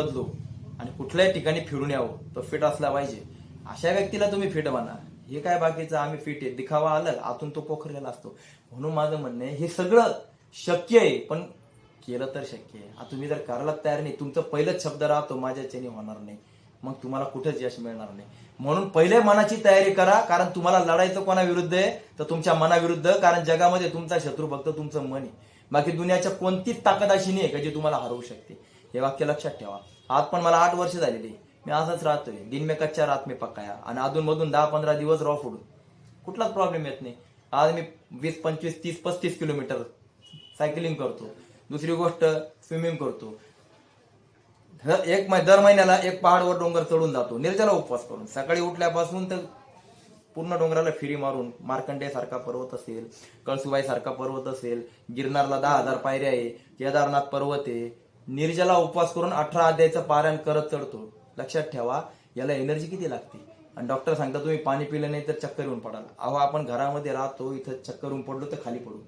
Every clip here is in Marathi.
बदलू आणि कुठल्याही ठिकाणी फिरून यावं तो फिट असला पाहिजे. अशा व्यक्तीला तुम्ही फिट म्हणा हे काय बाकीचं? आम्ही फिट आहे. दिखावा आलं आतून तो पोखरलेला असतो. म्हणून माझं म्हणणं आहे हे सगळं शक्य आहे पण केलं तर शक्य आहे. आता तुम्ही जर करायला तयार नाही तुमचं पहिलंच शब्द राहतो माझ्याच्याने होणार नाही. मग तुम्हाला कुठंच यश मिळणार नाही. म्हणून पहिले मनाची तयारी करा कारण तुम्हाला लढायचं कोणाविरुद्ध आहे तर तुमच्या मनाविरुद्ध कारण जगामध्ये तुमचा शत्रू फक्त तुमचं मन आहे. बाकी दुनियाच्या कोणतीच ताकद अशी नाही आहे का जी तुम्हाला हरवू शकते. हे वाक्य लक्षात ठेवा. आज पण मला आठ वर्ष झालेली मी असंच राहतोय. दिन में कच्चा रात में पकाया. आणि अधूनमधून दहा पंधरा दिवस रॉ फुडून कुठलाच प्रॉब्लेम येत नाही. आज मी वीस पंचवीस तीस पस्तीस किलोमीटर सायकलिंग करतो. दुसरी गोष्ट स्विमिंग करतो. एक दर महिन्याला एक पहाडवर डोंगर चढून जातो. निर्जला उपवास करून. सकाळी उठल्यापासून तर पूर्ण डोंगराला फिरी मारून मार्कंडे सारखा पर्वत असेल कळसुबाई सारखा पर्वत असेल गिरनारला दहा हजार पायऱ्या आहे केदारनाथ पर्वत आहे निर्जला उपवास करून अठरा अध्यायचं पारायण करत चढतो. लक्षात ठेवा याला एनर्जी किती लागते? आणि डॉक्टर सांगता तुम्ही पाणी पिलं नाही तर चक्कर येऊन पडाल. अहो आपण घरामध्ये राहतो इथं चक्कर येऊन पडलो तर खाली पडू.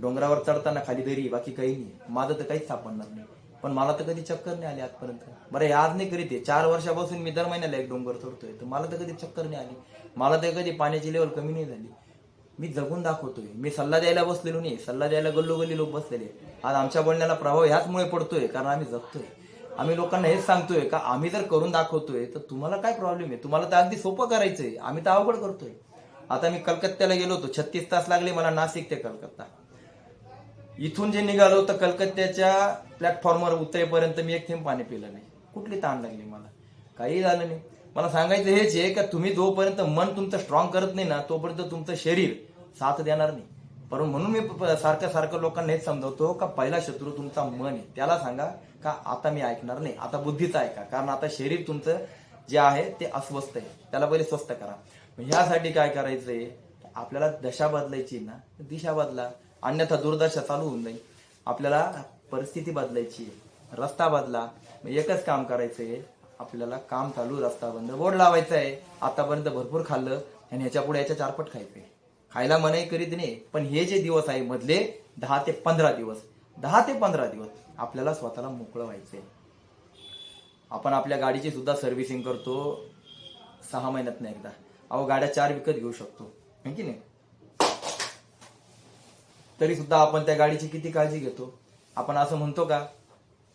डोंगरावर चढताना खाली दरी बाकी काही नाही माझं तर काहीच सापडणार नाही. पण मला तर कधी चक्कर नाही आली आजपर्यंत. बरं आज नाही करीत आहे. चार वर्षापासून मी दर महिन्याला एक डोंगर चढतोय. तर मला तर कधी चक्कर नाही आली. मला तर कधी पाण्याची लेवल कमी नाही झाली. मी जगून दाखवतोय. मी सल्ला द्यायला बसलेलो नाही. सल्ला द्यायला गल्लोगल्ली लोक बसलेले. आज आमच्या बोलण्याला प्रभाव ह्याचमुळे पडतोय कारण आम्ही जगतोय. आम्ही लोकांना हेच सांगतोय का आम्ही जर करून दाखवतोय तर तुम्हाला काय प्रॉब्लेम आहे? तुम्हाला तर अगदी सोपं करायचंय. आम्ही तर अवघड करतोय. आता मी कलकत्त्याला गेलो होतो. छत्तीस तास लागले मला नाशिक ते कलकत्ता. इथून जे निघालो तर कलकत्त्याच्या प्लॅटफॉर्मवर उतरेपर्यंत मी एक थेंब पाणी पिलं नाही. कुठली ताण लागली मला? काही झालं नाही. मला सांगायचं हेच आहे का तुम्ही जोपर्यंत मन तुमचं स्ट्रॉंग करत नाही ना तोपर्यंत तुमचं शरीर साथ देणार नाही. परंतु म्हणून मी प- सारखं सारखं लोकांना हेच समजवतो का पहिला शत्रू तुमचा मन आहे. त्याला सांगा का आता मी ऐकणार नाही. आता बुद्धीचं ऐका. कारण आता शरीर तुमचं जे आहे ते अस्वस्थ आहे. त्याला पहिले स्वस्थ करा. ह्यासाठी काय करायचंय? आपल्याला दशा बदलायची ना दिशा बदला. अन्यथा दुर्दशा चालू होऊन जाईल. आपल्याला परिस्थिती बदलायची आहे. रस्ता बदला. मग एकच काम करायचंय आपल्याला काम चालू रस्ता बंद बोर्ड लावायचा आहे आतापर्यंत भरपूर खाल्लं आणि ह्याच्या पुढे याच्या चारपट खायचंय खायला मनाई करीत नाही पण हे जे दिवस आहे मधले दहा ते पंधरा दिवस दहा ते पंधरा दिवस आपल्याला स्वतःला मोकळं व्हायचंय. आपण आपल्या गाडीची सुद्धा सर्व्हिसिंग करतो सहा महिन्यात नाही एकदा. अहो गाड्या चार विकत घेऊ शकतो है की नाही? तरी सुद्धा आपण त्या गाडीची किती काळजी घेतो? आपण असं म्हणतो का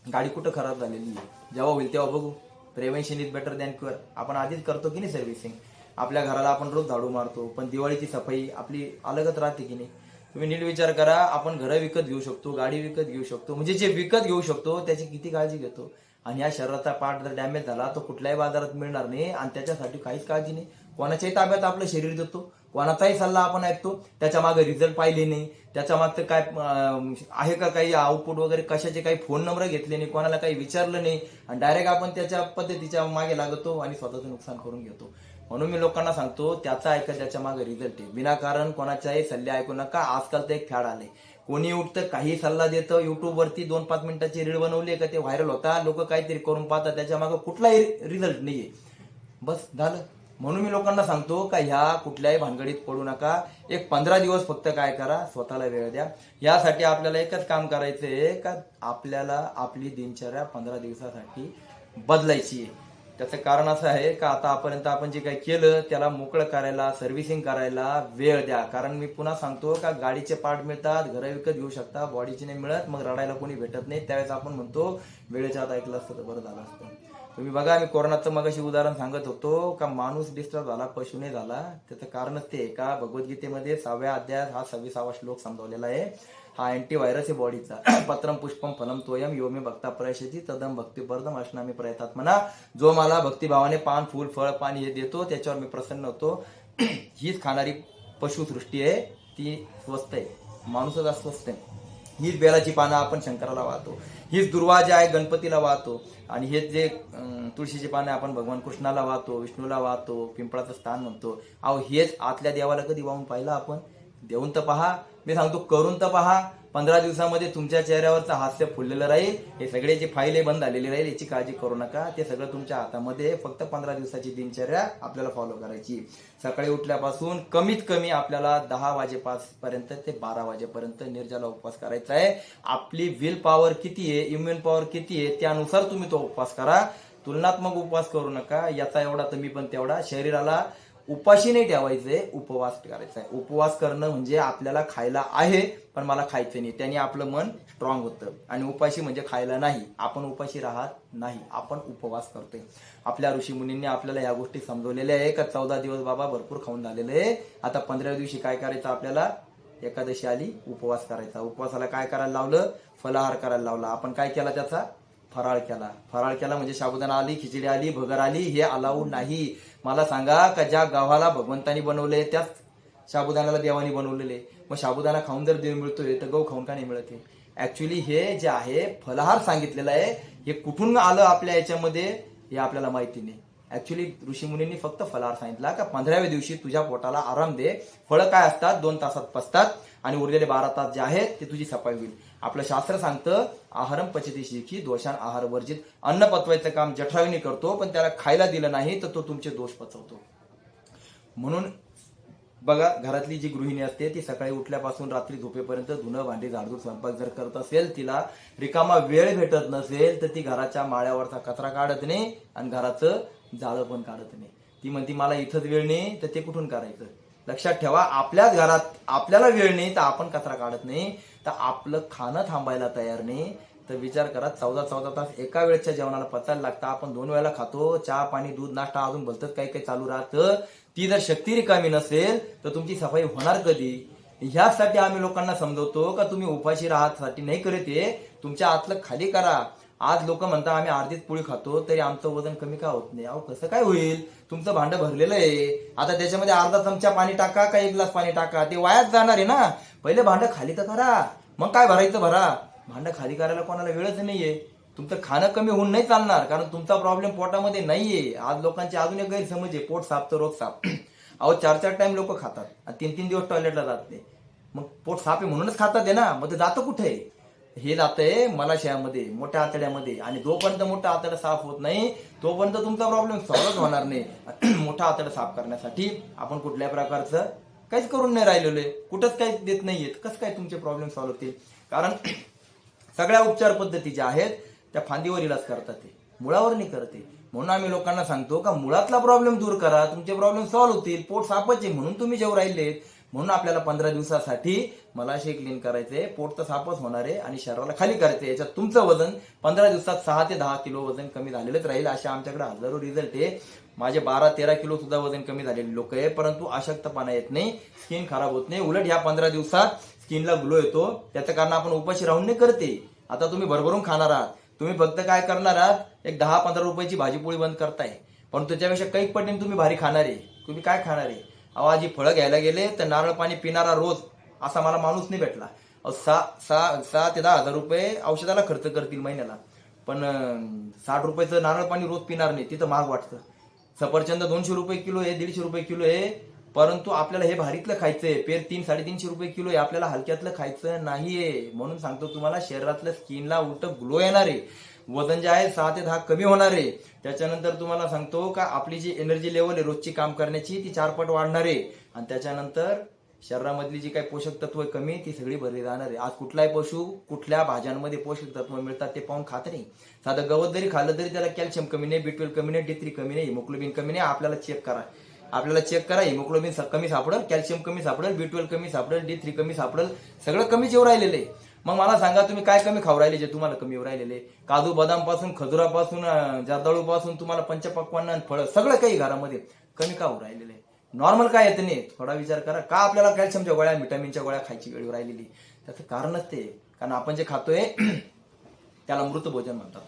गाडी कुठं खराब झालेली आहे? जेव्हा होईल तेव्हा बघू. Prevention is better than cure. आपण आधीच करतो की नाही सर्व्हिसिंग? आपल्या घराला आपण रोज झाडू मारतो पण दिवाळीची सफाई आपली अलगच राहते की नाही? तुम्ही नीट विचार करा आपण घरं विकत घेऊ शकतो गाडी विकत घेऊ शकतो म्हणजे जे विकत घेऊ शकतो त्याची किती काळजी घेतो? आणि या शरीराचा पार्ट जर डॅमेज झाला तो कुठल्याही बाजारात मिळणार नाही आणि त्याच्यासाठी काहीच काळजी नाही. कोणाच्याही ताब्यात आपलं शरीर देतो. कोणाचाही सल्ला आपण ऐकतो त्याच्यामागे रिझल्ट पाहिले नाही. त्याच्या मागचं काय आहे का काही आउटपुट वगैरे? कशाचे काही फोन नंबर घेतले नाही? कोणाला काही विचारलं नाही? आणि डायरेक्ट आपण त्याच्या पद्धतीच्या मागे लागतो आणि स्वतःचं नुकसान करून घेतो. म्हणून मी लोकांना सांगतो त्याचा ऐका त्याच्यामागे रिझल्ट आहे. विनाकारण कोणाच्याही सल्ले ऐकू नका. आजकाल तर एक फॅड आले कोणी उठतं काही सल्ला देतं. युट्यूबवरती दोन पाच मिनिटाची रील बनवली का? ते व्हायरल होता. लोक काहीतरी करून पाहतात. त्याच्यामागे कुठलाही रिझल्ट नाहीये. बस झालं. म्हणून मी लोकांना सांगतो का ह्या कुठल्याही भानगडीत पडू नका. एक पंधरा दिवस फक्त काय करा स्वतःला वेळ द्या. यासाठी आपल्याला एकच काम करायचंय का आपल्याला आपली दिनचर्या पंधरा दिवसासाठी बदलायची आहे. त्याचं कारण असं आहे का आता आतापर्यंत आपण जे काही केलं त्याला मोकळं करायला सर्व्हिसिंग करायला वेळ द्या. कारण मी पुन्हा सांगतो का गाडीचे पार्ट मिळतात घरं विकत घेऊ शकता बॉडीचे नाही मिळत मग रडायला कोणी भेटत नाही. त्यावेळेस आपण म्हणतो वेळेच्या आत ऐकलं असतं तर बरं झालं असतं. तुम्ही बघा मी कोरोनाचं मग उदाहरण सांगत होतो का माणूस डिस्टर्ब झाला पशु नाही झाला. त्याचं कारणच ते का भगवद्गीतेमध्ये सहाव्या अध्याय हा सव्वीसावा श्लोक समजावलेला आहे. हा अँटीव्हायरस आहे बॉडीचा पत्रम पुष्पम फलम तोयम यो मी भक्ता प्रयशती तदम भक्तीपर्दम मी प्रयतात म्हणा जो मला भक्तिभावाने पान फूल फळ पाणी हे देतो त्याच्यावर मी प्रसन्न होतो. हीच खाणारी पशुसृष्टी आहे. ती स्वस्त आहे. माणूसच अस्वस्थ आहे. हीच बेलाची पानं आपण शंकराला वाहतो. हीच दुर्वा जे आहे गणपतीला वाहतो. आणि हेच जे तुळशीची पानं आपण भगवान कृष्णाला वाहतो विष्णूला वाहतो पिंपळाचं स्थान म्हणतो. अहो हेच आतल्या देवाला कधी वाहून पाहिलं आपण? देऊन तर पहा. मी सांगतो करून तर पहा. पंधरा दिवसामध्ये तुमच्या चेहऱ्यावरचं हास्य फुललेलं राहील. हे सगळे जे फाईले बंद झालेली राहील याची काळजी करू नका. ते सगळं तुमच्या हातामध्ये फक्त पंधरा दिवसाची दिनचर्या आपल्याला फॉलो करायची. सकाळी उठल्यापासून कमीत कमी आपल्याला दहा वाजेपासून ते बारा वाजेपर्यंत निर्जला उपवास करायचा आहे. आपली विल पॉवर किती आहे इम्युन पॉवर किती आहे त्यानुसार तुम्ही तो उपवास करा. तुलनात्मक उपवास करू नका. याचा एवढा तुम्ही पण तेवढा. शरीराला उपाशी नाही ठेवायचंय उपवास करायचा आहे. उपवास करणं म्हणजे आपल्याला खायला आहे पण मला खायचं नाही. त्याने आपलं मन स्ट्रॉंग होतं. आणि उपाशी म्हणजे खायला नाही. आपण उपाशी राहत नाही. आपण उपवास करतोय. आपल्या ऋषी मुनींनी आपल्याला या गोष्टी समजवलेल्या आहे. का चौदा दिवस बाबा भरपूर खाऊन झालेले आहे. आता पंधरा दिवशी काय करायचं आपल्याला? एकादशी आली उपवास करायचा. उपवासाला काय करायला लावलं? फलाहार करायला लावला. आपण काय केला त्याचा? फराळ केला. फराळ केला म्हणजे साबुदाणा आली खिचडी आली भगर आली हे अलाऊ नाही. मला सांगा का ज्या गावाला भगवंतानी बनवले त्याच साबुदाण्याला देवानी बनवलेले. मग साबुदाणा खाऊन जर देव मिळतोय तर गहू खाऊन का नाही मिळते ऍक्च्युली हे जे आहे फलाहार सांगितलेलं आहे. हे कुठून आलं आपल्या याच्यामध्ये हे आपल्याला माहिती नाही. ऍक्च्युली ऋषीमुनींनी फक्त फलाहार सांगितला का पंधराव्या दिवशी तुझ्या पोटाला आराम दे. फळं काय असतात? दोन तासात पसतात आणि उरलेले बारा तास जे आहेत ते तुझी सफाई होईल. आपलं शास्त्र सांगतं आहारम पचती शिखी दोषान आहार वर्जित. अन्न पचवायचं काम जठरावीने करतो पण त्याला खायला दिलं नाही तर तो तुमचे दोष पचवतो. म्हणून बघा घरातली जी गृहिणी असते ती सकाळी उठल्यापासून रात्री झोपेपर्यंत धुणं भांडी झाडून स्वयंपाक जर करत असेल तिला रिकामा वेळ भेटत नसेल तर ती घराच्या माळ्यावरचा कचरा काढत नाही आणि घराचं जाळं पण काढत नाही. ती म्हणती मला इथंच वेळ नाही तर ते कुठून करायचं लक्षात ठेवा आपल्याच घरात आपल्याला वेळ नाही तर आपण कचरा काढत नाही. तर आपलं खाणं थांबायला तयार नाही. तर विचार करा चौदा चौदा तास एका वेळच्या जेवणाला पचायला लागतं. आपण दोन वेळेला खातो. चहा पाणी दूध नाश्ता अजून भलतच काही काही चालू राहतं. ती जर शक्ती रिकामी नसेल तर तुमची सफाई होणार कधी? ह्यासाठी आम्ही लोकांना समजवतो का तुम्ही उपाशी राहतसाठी नाही करत आहे. तुमच्या आतलं खाली करा. आज लोक म्हणतात आम्ही अर्धीच पोळी खातो तरी आमचं वजन कमी का होत नाही? अहो कसं काय होईल? तुमचं भांडं भरलेलं आहे. आता त्याच्यामध्ये अर्धा चमचा पाणी टाका का एक ग्लास पाणी टाका? ते वायाच जाणार आहे ना. पहिले भांडं खाली तर करा. मग काय भरायचं भरा? भांडं खाली करायला कोणाला वेळच नाहीये. तुमचं खाणं कमी होऊन नाही चालणार कारण तुमचा प्रॉब्लेम पोटामध्ये नाहीये. आज लोकांची अजून एक गैरसमज आहे. पोट साफ तर रोज साफ. अहो चार चार टाइम लोक खातात. आणि तीन तीन दिवस टॉयलेटला जात नाही. मग पोट साफ आहे म्हणूनच खातात आहे ना. मग ते जातं कुठे? हे जातंय मलाशयामध्ये मोठ्या आतड्यामध्ये. आणि जोपर्यंत मोठा आतडा साफ होत नाही तोपर्यंत तुमचा प्रॉब्लेम सॉल्व्ह होणार नाही. मोठा आतडा साफ करण्यासाठी आपण कुठल्या प्रकारचं काहीच करून नाही राहिलेलो आहे कुठंच काही देत नाहीयेत. कसं काय तुमचे प्रॉब्लेम सॉल्व्ह होतील? कारण सगळ्या उपचार पद्धती ज्या आहेत त्या फांदीवर इलाज करतात ते. मुळावर नाही करते म्हणून आम्ही लोकांना सांगतो का मुळातला प्रॉब्लेम दूर करा. तुमचे प्रॉब्लेम सॉल्व्ह होतील. पोट साफच आहे म्हणून तुम्ही जेव राहिलेत म्हणून आपल्याला पंधरा दिवसासाठी मला असे क्लीन करायचंय. पोट तर सापच होणार आहे आणि शरीराला खाली करायचंय. याच्यात तुमचं वजन पंधरा दिवसात सहा ते दहा किलो वजन कमी झालेलंच राहील अशा आमच्याकडे हजारो रिझल्ट आहे. माझे बारा तेरा किलो सुद्धा वजन कमी झालेले लोक आहे परंतु अशक्तपणा येत नाही स्किन खराब होत नाही. उलट ह्या पंधरा दिवसात स्किनला ग्लो येतो. त्याचं कारण आपण उपाशी राहून नाही करते आता तुम्ही भरभरून खाणार आहात. तुम्ही फक्त काय करणार आहात? एक दहा पंधरा रुपयाची भाजीपोळी बंद करताय. पण त्याच्यापेक्षा काही पटीने तुम्ही भारी खाणार आहे. तुम्ही काय खाणार आहे? अहो आजी फळं घ्यायला गेले तर नारळ पाणी पिणारा रोज असा मला माणूस नाही भेटला. अहो सहा सहा सहा ते दहा हजार रुपये औषधाला खर्च करतील महिन्याला. पण साठ रुपयाचं नारळ पाणी रोज पिणार नाही तिथं महाग वाटतं. सफरचंद दोनशे रुपये किलो आहे दीडशे रुपये किलो आहे परंतु आपल्याला हे भारीतलं खायचं आहे. पेर तीन साडेतीनशे रुपये किलो आहे आपल्याला हलक्यातलं खायचं नाहीये. म्हणून सांगतो तुम्हाला शरीरातल्या स्किनला उलट ग्लो येणार आहे. वजन जे आहे सहा ते दहा कमी होणार आहे. त्याच्यानंतर तुम्हाला सांगतो का आपली जी एनर्जी लेवल आहे रोजची काम करण्याची ती चारपट वाढणार आहे. आणि त्याच्यानंतर शरीरामधली जी काही पोषक तत्व कमी ती सगळी भरली जाणार आहे. आज कुठलाही पशु कुठल्या भाज्यांमध्ये पोषक तत्व मिळतात ते पाहून खात नाही. साधं गवत जरी खाल्लं तरी त्याला कॅल्शियम कमी नाही बी ट्वेल्व कमी नाही डी थ्री कमी नाही हिमोग्लोबिन कमी नाही. आपल्याला चेक करा. आपल्याला चेक करा हिमोग्लोबिन कमी सापडेल कॅल्शियम कमी सापडेल बी ट्वेल्व कमी सापडेल डी थ्री कमी सापडेल. सगळं कमी जेव राहिलेलं आहे. मग मला सांगा तुम्ही काय कमी खाऊ राहिले जे तुम्हाला कमी येऊ राहिलेले? काजू बदामपासून खजुरापासून जर्दाळू पासून तुम्हाला पंचपक्वांना फळं सगळं काही घरामध्ये कमी का होऊ राहिलेले. नॉर्मल काय येत नाही. थोडा विचार करा. का आपल्याला कॅल्शियमच्या गोळ्या व्हिटॅमिनच्या गोळ्या खायची वेळ राहिलेली? त्याचं कारणच ते. कारण आपण जे खातोय त्याला मृत भोजन म्हणतात.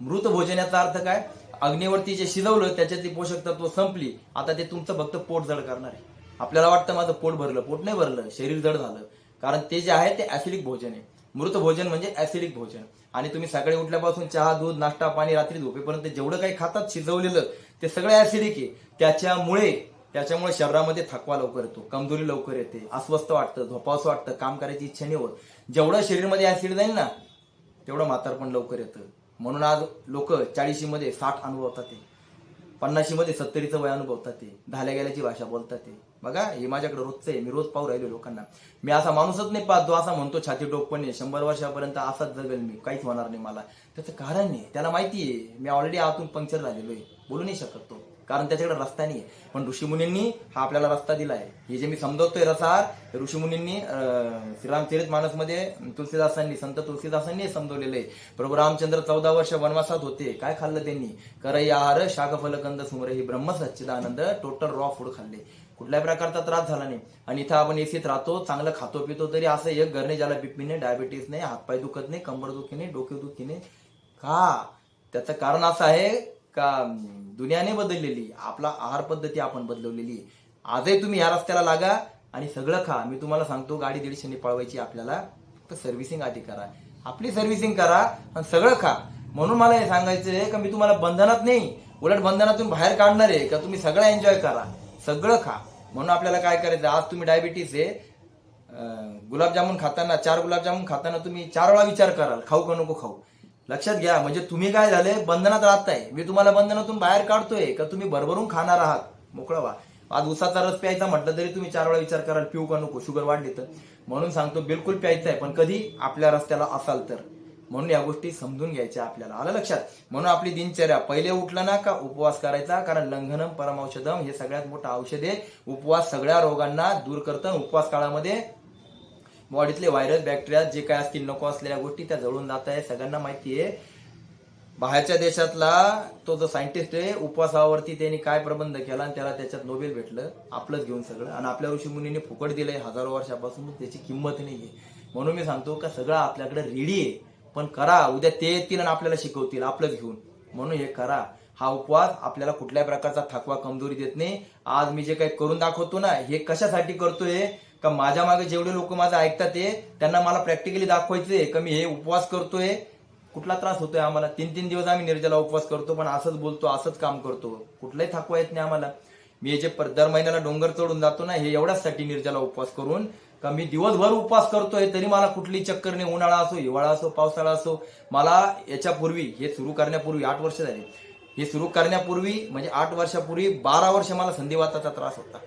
मृत भोजन याचा अर्थ काय? अग्नीवरती जे शिजवलं त्याच्यातली पोषक तत्व संपली. आता ते तुमचं फक्त पोट जड करणार आहे. आपल्याला वाटतं माझं पोट भरलं. पोट नाही भरलं. शरीर जड झालं. कारण ते जे आहे ते ऍसिडिक भोजन आहे. मृत भोजन म्हणजे ऍसिडिक भोजन. आणि तुम्ही सकाळी उठल्यापासून चहा दूध नाश्ता पाणी रात्री झोपेपर्यंत जेवढं काही खातात शिजवलेलं ते सगळं ऍसिडिक आहे. त्याच्यामुळे त्याच्यामुळे शरीरामध्ये थकवा लवकर येतो कमजोरी लवकर येते अस्वस्थ वाटतं झोपावंसं वाटतं काम करायची इच्छा नाही होत. जेवढं शरीरमध्ये ऍसिड जाईल ना तेवढं म्हातारपण लवकर येतं. म्हणून आज लोक चाळीशी मध्ये साठ अनुभवतात ते पन्नाशी मध्ये सत्तरीचं वय अनुभवतात ते. धाल्या गेल्याची भाषा बोलतात ते. बघा हे माझ्याकडे रोजचं आहे. मी रोज पाहू राहिलो लोकांना. मी असा माणूसच नाही पाहतो जो असा म्हणतो छाती टोकपणे शंभर वर्षापर्यंत असाच जगेल मी. काहीच होणार नाही मला. त्याचं कारण नाही. त्याला माहिती आहे. मी ऑलरेडी आतून पंक्चर झालेलो आहे. बोलू नाही शकत तो. कारण त्याच्याकडे रस्ता नाही आहे पण ऋषीमुनींनी हा आपल्याला रस्ता दिला आहे हे जे मी समजवतोय रसार ऋषीमुनींनी अं, श्रीरामचरित मानसमध्ये तुलसीदासांनी संत तुलसीदासांनी हे समजवलेलं आहे. प्रभू रामचंद्र चौदा वर्ष वनवासात होते. काय खाल्लं त्यांनी? करई आहार शाखफलकंद सुमर ही ब्रह्म सच्चिदानंद टोटल रॉ फूड खाल्ले. कुठल्याही प्रकारचा त्रास झाला नाही. आणि इथं आपण एसीत राहतो चांगलं खातो पितो तरी असं एक घरने ज्याला बीपी नाही डायबिटीस नाही हातपाय दुखत नाही कंबर दुखी नाही डोके दुखी नाही. का? त्याचं कारण असं आहे का दुनियाने बदललेली आपला आहार पद्धती आपण बदलवलेली आजही तुम्ही या रस्त्याला लागा आणि सगळं खा. मी तुम्हाला सांगतो गाडी दीडशेने पळवायची आपल्याला फक्त सर्व्हिसिंग आधी करा. आपली सर्व्हिसिंग करा आणि सगळं खा. म्हणून मला हे सांगायचं आहे का मी तुम्हाला बंधनात नाही उलट बंधनातून बाहेर काढणार आहे का तुम्ही सगळं एन्जॉय करा. सगळं खा. म्हणून आपल्याला काय करायचं आज तुम्ही डायबिटीस आहे गुलाबजामुन खाताना चार गुलाबजामुन खाताना तुम्ही चार वेळा विचार कराल खाऊ का नको खाऊ. लक्षात घ्या म्हणजे तुम्ही काय झाले? बंधनात राहताय. मी तुम्हाला बंधनातून बाहेर काढतोय. का तुम्ही भरभरून खाणार आहात? मोकळा व्हा. आज उसाचा रस प्यायचा म्हटलं तरी तुम्ही चार वेळा विचार कराल पिऊ का नको शुगर वाढली तर. म्हणून सांगतो बिलकुल प्यायचं आहे पण कधी आपल्या रस्त्याला असाल तर. म्हणून या गोष्टी समजून घ्यायच्या आपल्याला. आलं लक्षात? म्हणून आपली दिनचर्या पहिले उठलं ना का उपवास करायचा? कारण लंघनम परमौषधम हे सगळ्यात मोठं औषध आहे. उपवास सगळ्या रोगांना दूर करतं. उपवास काळामध्ये बॉडीतले व्हायरस बॅक्टेरिया जे काय असतील नको असलेल्या गोष्टी त्या जळून जात आहे सगळ्यांना माहिती आहे. बाहेरच्या देशातला तो जो सायंटिस्ट आहे उपवासावरती त्यांनी काय प्रबंध केला आणि त्याला त्याच्यात नोबेल भेटलं आपलंच घेऊन सगळं. आणि आपल्या ऋषी मुनीने फुकट दिलंय हजारो वर्षापासून त्याची किंमत नाही आहे म्हणून मी सांगतो का सगळं आपल्याकडे रेडी आहे. पण करा उद्या ते येतील आणि आपल्याला शिकवतील आपलंच घेऊन. म्हणून हे करा. हा उपवास आपल्याला कुठल्याही प्रकारचा थकवा कमजोरी देत नाही. आज मी जे काही करून दाखवतो ना हे कशासाठी करतोय? का माझ्या मागे जेवढे लोक माझं ऐकतात ते त्यांना मला प्रॅक्टिकली दाखवायचे का मी हे उपवास करतोय. कुठला त्रास होतोय आम्हाला? तीन तीन दिवस आम्ही निर्जला उपवास करतो पण असंच बोलतो असंच काम करतो. कुठलाही थकवा येत नाही आम्हाला. मी हे जे दर महिन्याला डोंगर चढून जातो ना हे एवढ्याचसाठी निर्जला उपवास करून का मी दिवसभर उपवास करतोय तरी मला कुठली चक्कर नाही उन्हाळा असो हिवाळा असो पावसाळा असो मला याच्यापूर्वी हे सुरू करण्यापूर्वी आठ वर्ष झाली. हे सुरू करण्यापूर्वी म्हणजे आठ वर्षापूर्वी बारा वर्ष मला संधिवाताचा त्रास होता.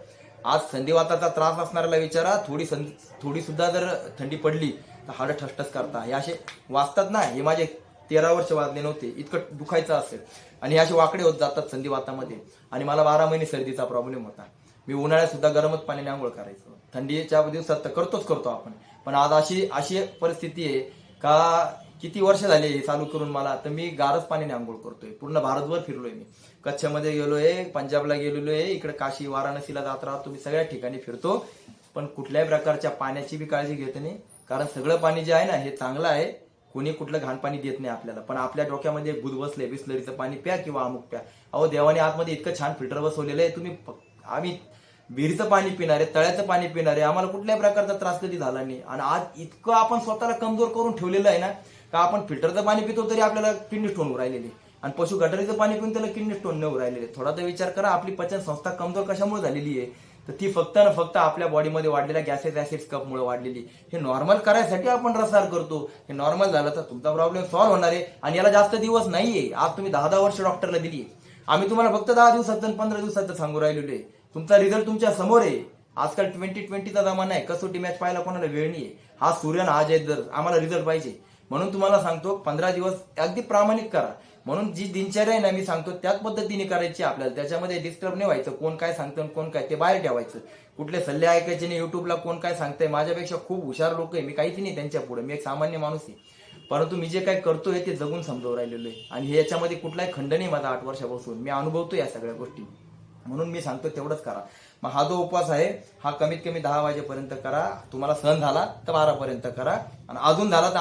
आज संधिवाताचा त्रास असणाऱ्याला विचारा थोडी संधी थोडी सुद्धा जर थंडी पडली तर हाड ठसठस करता. हे असे वाचतात ना हे माझे तेरा वर्ष वाजले नव्हते. इतकं दुखायचं असेल. आणि हे असे वाकडे होत जातात संधिवातामध्ये आणि मला बारा महिने सर्दीचा प्रॉब्लेम होता. मी उन्हाळ्यात सुद्धा गरमच पाण्याने आंघोळ करायचो. थंडीच्या दिवसात तर करतोच करतो आपण. पण आज अशी अशी परिस्थिती आहे का किती वर्ष झाले हे चालू करून मला? तर मी गारच पाण्याने आंघोळ करतोय. पूर्ण भारतभर फिरलोय मी. कच्छमध्ये गेलोय पंजाबला गेलेलो आहे इकडे काशी वाराणसीला जात राहतो मी सगळ्या ठिकाणी फिरतो. पण कुठल्याही प्रकारच्या पाण्याची बी काळजी घेत नाही. कारण सगळं पाणी जे आहे ना हे चांगलं आहे. कोणी कुठलं घाण पाणी देत नाही आपल्याला. पण आपल्या डोक्यामध्ये गुद बसले बिस्लरीचं पाणी प्या किंवा अमुक प्या. अहो देवाने आतमध्ये इतकं छान फिल्टर बसवलेलं आहे. तुम्ही आम्ही विहिरीचं पाणी पिणार आहे तळ्याचं पाणी पिणार आहे. आम्हाला कुठल्याही प्रकारचा त्रास कधी झाला नाही. आणि आज इतकं आपण स्वतःला कमजोर करून ठेवलेलं आहे ना का आपण फिल्टरचं पाणी पितो तरी आपल्याला किडनी स्टोन राहिलेली आणि पशु गटारीचं पाणी पिऊन त्याला किडनी स्टोन न राहिलेले थोडा तर विचार करा आपली पचन संस्था कमजोर कशामुळे झालेली आहे? तर ती फक्त ना फक्त आपल्या बॉडीमध्ये वाढलेल्या गॅसेस ऍसिड्स कपमुळे वाढलेली हे नॉर्मल करायसाठी आपण रसार करतो. हे नॉर्मल झालं तर तुमचा प्रॉब्लेम सॉल्व्ह होणार आहे. आणि याला जास्त दिवस नाहीये. आज तुम्ही दहा दहा वर्ष डॉक्टरला दिली आम्ही तुम्हाला फक्त दहा दिवसाचं पंधरा दिवसाचं सांगू राहिलेलो आहे तुमचा रिझल्ट तुमच्यासमोर आहे. आजकाल ट्वेंटी ट्वेंटीचा जमाना आहे. कसोटी मॅच पाहायला कोणाला वेळ नाही आहे हा सूर्य आज आहे जर आम्हाला रिझल्ट पाहिजे. म्हणून तुम्हाला सांगतो पंधरा दिवस अगदी प्रामाणिक करा. म्हणून जी दिनचर्या आहे ना मी सांगतो त्याच पद्धतीने करायची आपल्याला. त्याच्यामध्ये डिस्टर्ब नाही व्हायचं. कोण काय सांगतं कोण काय ते बाहेर ठेवायचं. कुठले सल्ले ऐकायचे नाही युट्यूबला कोण काय सांगतंय माझ्यापेक्षा खूप हुशार लोक आहे. मी काहीच नाही त्यांच्या पुढे. मी एक सामान्य माणूस आहे. परंतु मी जे काय करतोय ते जगून समजावून राहिलेलो आहे. आणि याच्यामध्ये कुठलाही खंड नाही माझा आठ वर्षापासून. मी अनुभवतो या सगळ्या गोष्टी. म्हणून मी सांगतो तेवढंच करा. मग हा जो उपवास आहे हा कमीत कमी दहा वाजेपर्यंत करा. तुम्हाला सहन झाला तर बारापर्यंत करा. आणि अजून झाला तर